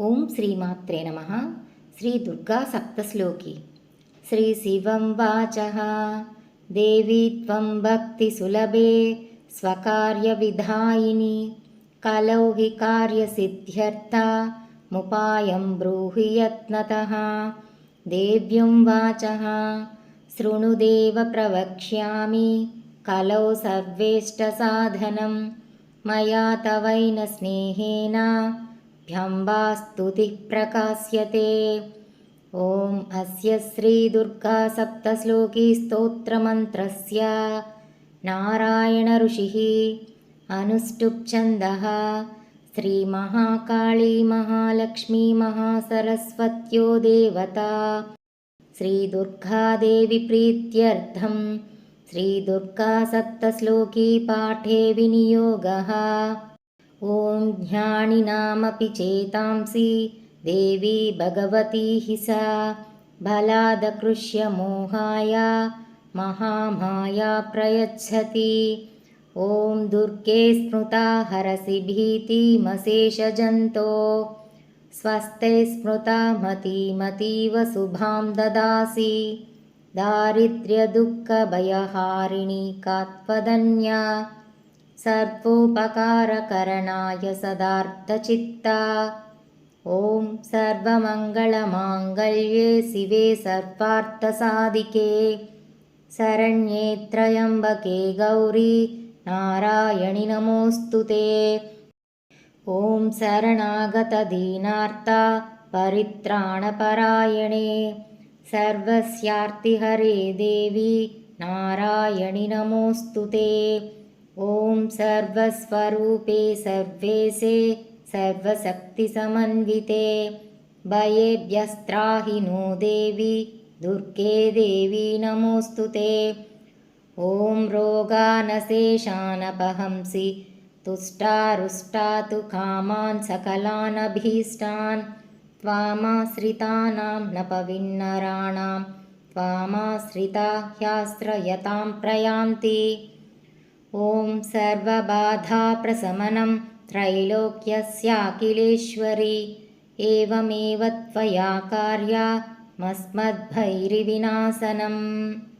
ఓం శ్రీమాత్రే నమ. శ్రీ దుర్గా సప్తశ్లోకి. శ్రీ శివం వాచ. దేవీ త్వం భక్తి సులభే స్వకార్య విధాయిని. కలౌ హి కార్యసిద్ధ్యర్థ ముపాయం బ్రూహి యత్నత. దేవ్యం వాచ. శృణుదేవ ప్రవక్ష్యామి. కలౌ సర్వేష్టసాధనం మయా తవైన స్నేహేన. भ्यम्बास्तुतिः प्रकाश्यते। ॐ अस्य श्रीदुर्गासप्तश्लोकी स्तोत्रमन्त्रस्य। नारायणऋषिः अनुष्टुप्छन्दः। श्रीमहाकाळी महालक्ष्मी महासरस्वत्यो देवता। श्रीदुर्गादेवी प्रीत्यर्थं श्रीदुर्गासप्तश्लोकी पाठे विनियोगः ॐ ज्ञानिनामपि चेतांसि देवी भगवती हि सा। बलादकृष्यमोहाय महामाया प्रयच्छति। ॐ दुर्गे स्मृता हरसि भीतिमशेषजन्तो स्वस्ते स्मृता मतीमतीव शुभां ददासि। दारिद्र्यदुःखभयहारिणी कात्वदन्या सर्वोपकारकरणाय सदार्थचित्ता ॐ सर्वमङ्गलमाङ्गल्ये शिवे सर्वार्थसाधिके शरण्ये त्र्यम्बके गौरी नारायणि नमोऽस्तु ते ॐ शरणागतदीनार्ता परित्राणपरायणे सर्वस्यार्तिहरे देवी नारायणि नमोऽस्तु ते ॐ सर्वस्वरूपे सर्वेशे सर्वशक्तिसमन्विते। भयेभ्यस्त्राहि नो देवी दुर्गे देवी नमोऽस्तु ते। ॐ रोगानशेषानपहंसि तुष्टारुष्टातु कामान् सकलानभीष्टान्। त्वामाश्रितानां नपविन्नराणां त्वामाश्रिता ह्याश्रयतां प्रयान्ति ॐ सर्वबाधाप्रशमनं त्रैलोक्यस्याखिलेश्वरी। एवमेव त्वया कार्या मस्मद्भैरिविनाशनम्